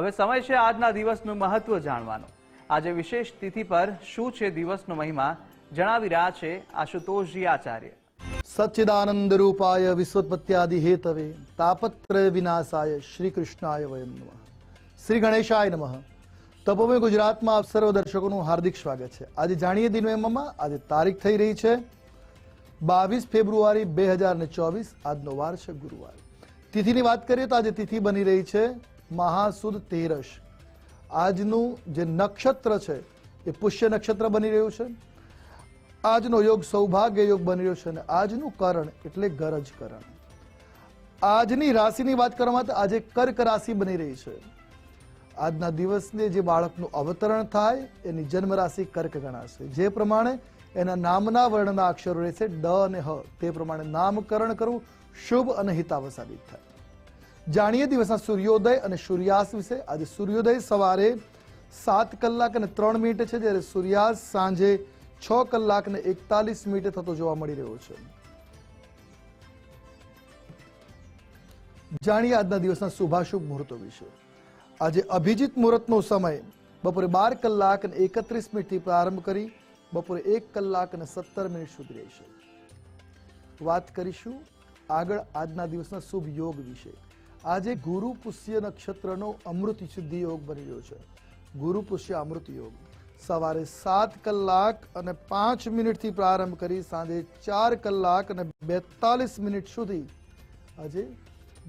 હવે સમય છે આજના દિવસનું મહત્વ જાણવાનો. આજે વિશેષ તિથિ પર શું છે દિવસનો મહિમા જણાવી રહ્યા છે આશુતોષજી આચાર્ય. સચ્ચિદાનંદ રૂપાય વિશ્વોત્પત્યાદિ હેતવે, તાપત્રય વિનાશાય શ્રી કૃષ્ણાય વયમ નમઃ. શ્રી ગણેશાય નમઃ. તપોમય ગુજરાતમાં આપ સર્વ દર્શકોનું હાર્દિક સ્વાગત છે. આજે જાણીએ દિનોમાં આજે તારીખ થઈ રહી છે બાવીસ ફેબ્રુઆરી બે હજાર ને ચોવીસ, આજનો વાર છે ગુરુવાર. તિથિની વાત કરીએ તો આજે તિથિ બની રહી છે મહાસુદ તેરસ. આજનું જે નક્ષત્ર છે, એ પુષ્ય નક્ષત્ર બની રહ્યું છે. આજનો યોગ સૌભાગ્ય યોગ બની રહ્યો છે અને આજનું કરણ એટલે ગરજ કરણ. આજની રાશિની વાત કરવામાં તો આજે કર્ક રાશિ બની રહી છે. આજના દિવસને જે બાળકનું અવતરણ થાય, એની જન્મ રાશિ કર્ક ગણાશે. જે પ્રમાણે એના નામના વર્ણના અક્ષરો રહેશે ડ અને હ. તે પ્રમાણે નામકરણ કરવું શુભ અને હિતાવ સાબિત થાય. જાણીએ દિવસના સૂર્યોદય અને સૂર્યાસ્ત વિશે. આજે સૂર્યોદય સવારે સાત કલાક અને ત્રણ મિનિટે છે, જ્યારે સૂર્યાસ્ત સાંજે છ કલાક ને એકતાલીસ મિનિટે થતો જોવા મળી રહ્યો છે. જાણીએ આજના દિવસના શુભાશુભ મુહૂર્તો વિશે. આજે અભિજીત મુહૂર્તનો સમય બપોરે બાર કલાક અને એકત્રીસ મિનિટથી પ્રારંભ કરી બપોરે એક કલાક અને સત્તર મિનિટ સુધી રહેશે. વાત કરીશું આગળ આજના દિવસના શુભ યોગ વિશે. આજે ગુરુ પુષ્ય નક્ષત્રનો અમૃત સિદ્ધિ યોગ બની રહ્યો છે. ગુરુ પુષ્ય અમૃત યોગ. સવારે સાત કલાક અને પાંચ મિનિટથી પ્રારંભ કરી સાંજે ચાર કલાક અને બેતાલીસ મિનિટ સુધી આજે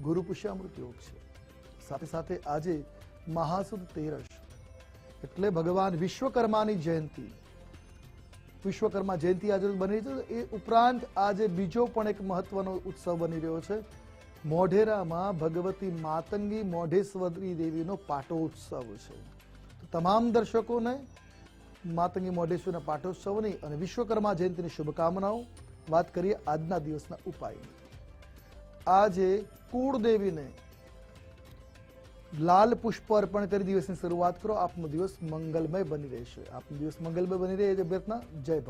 ગુરુ પુષ્ય અમૃત યોગ છે. સાથે સાથે આજે મહાસુદ તેરસ. એટલે ભગવાન વિશ્વકર્માની જયંતિ. વિશ્વકર્મા જયંતિ આજે બની રહી છે. એ ઉપરાંત આજે બીજો પણ એક મહત્વનો ઉત્સવ બની રહ્યો છે. મોઢેરામાં ભગવતી માતંગી મોઢેશ્વરી દેવીનો પાટોત્સવ છે. તમામ દર્શકોને માતંગી મોઢેશ્વરના પાટોત્સવની અને વિશ્વકર્મા જયંતિની શુભકામનાઓ. વાત કરીએ આજના દિવસના ઉપાયની આજે કુળદેવીને લાલ પુષ્પ અર્પણ કરી દિવસની શરૂઆત કરો. આપનો દિવસ મંગલમય બની રહેશે. આપનો દિવસ મંગલમય બની રહે. એ અભ્યર્થના જય